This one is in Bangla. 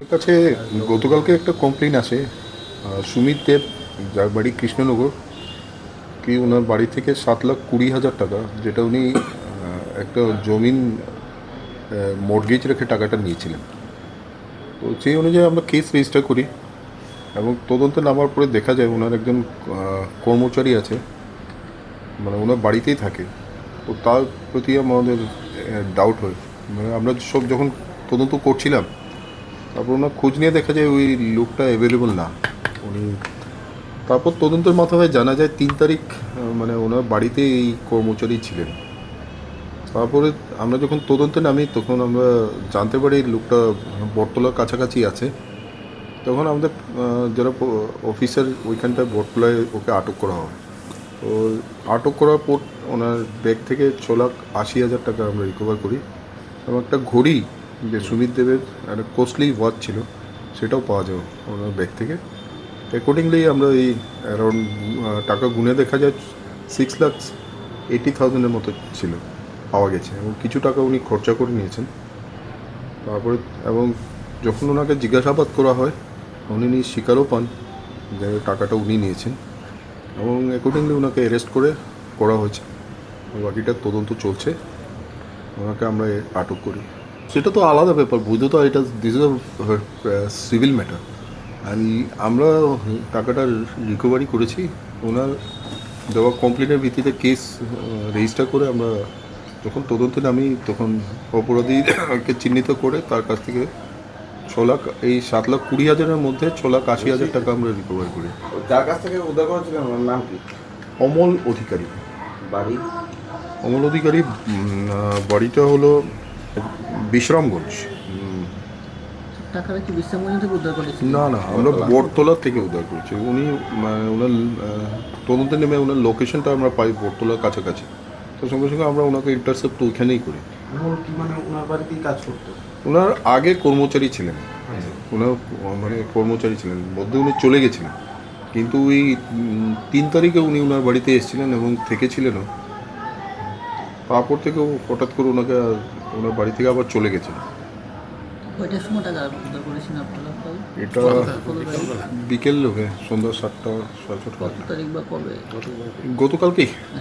কাছে গতকালকে একটা কমপ্লেন আহ, সুমিত দেব যার বাড়ি কৃষ্ণনগর কি ওনার বাড়ি থেকে সাত লাখ কুড়ি হাজার টাকা যেটা উনি একটা জমিন মর্গেজ রেখে টাকাটা নিয়েছিলেন। তো সেই অনুযায়ী আমরা কেস রেজিস্টার করি এবং তদন্তে নামার পরে দেখা যায় ওনার একজন কর্মচারী আছে মানে ওনার বাড়িতেই থাকে। তো তার প্রতি আমাদের ডাউট হয়। মানে আমরা সব যখন তদন্ত করছিলাম তারপর ওনার খোঁজ নিয়ে দেখা যায় ওই লোকটা অ্যাভেলেবল না। উনি তারপর তদন্তের মাধ্যমে জানা যায় তিন তারিখ মানে ওনার বাড়িতে এই কর্মচারী ছিলেন। তারপরে আমরা যখন তদন্তে নামি, তখন আমরা জানতে পারি লোকটা বটতলার কাছাকাছি আছে। তখন আমাদের যারা অফিসার ওইখানটায় বটতলায় ওকে আটক করা হয়। তো আটক করার পর ওনার ব্যাগ থেকে ছ লাখ আশি হাজার টাকা আমরা রিকভার করি। এবং একটা ঘড়ি যে সুমিত দেবের একটা কোস্টলি ওয়াচ ছিল, সেটাও পাওয়া যাবে ওনার ব্যাগ থেকে। অ্যাকর্ডিংলি আমরা এই অ্যারাউন্ড টাকা গুনে দেখা যায় সিক্স লাখ এইটি থাউজেন্ডের মতো ছিল, পাওয়া গেছে। এবং কিছু টাকা উনি খরচা করে নিয়েছেন। তারপরে, এবং যখন ওনাকে জিজ্ঞাসাবাদ করা হয়, উনি স্বীকারও পান যে টাকাটা উনি নিয়েছেন। এবং অ্যাকর্ডিংলি ওনাকে অ্যারেস্ট করে করা হয়েছে। বাকিটা তদন্ত চলছে। ওনাকে আমরা আটক করি। সেটা তো আলাদা ব্যাপার বৈধতা এটা this is civil matter and আমরা টাকাটা রিকভারি করেছি ওনার দেওয়া কমপ্লেনের ভিত্তিতে কেস রেজিস্টার করে আমরা যখন তদন্তে নামি তখন অপরাধীকে চিহ্নিত করে তার কাছ থেকে ছ লাখ এই সাত লাখ কুড়ি হাজারের মধ্যে ছ লাখ আশি হাজার টাকা আমরা রিকভার করি। যার কাছ থেকে উদ্ধার করেছিলেন ওনার নাম কি? অমল অধিকারী। বাড়ি? অমল অধিকারী বাড়িটা হলো বিশ্রামগঞ্জ। টাকাটা কি বিশ্রামগঞ্জ থেকে উদ্ধার করেছে? না না আমরা বটতলা থেকে উদ্ধার করেছি। উনি মানে ওনার আহ, তদন্তে নেমে ওনার লোকেশনটা আমরা পাই বটতলার কাছাকাছি। তো সঙ্গে সঙ্গে আমরা ওনাকে ইন্টারসেপ্ট ওইখানেই করি। মানে ওনার বাড়িতেই কাজ করতো? ওনার আগে কর্মচারী ছিলেন। ওনার মানে কর্মচারী ছিলেন। মধ্যে উনি চলে গেছিলেন। কিন্তু ওই তিন তারিখে উনি ওনার বাড়িতে এসেছিলেন এবং থেকেছিলেনও। তারপর থেকে হঠাৎ করে ওনাকে ওনার বাড়ি থেকে আবার চলে গেছে। কয়টার সময় টাকা উদ্ধার করেছেন আপনারা? এটা বিকেল লোকে সন্ধ্যা সাতটা সাড়ে ছটা। তারিখ বা কবে? গতকালকেই। আচ্ছা।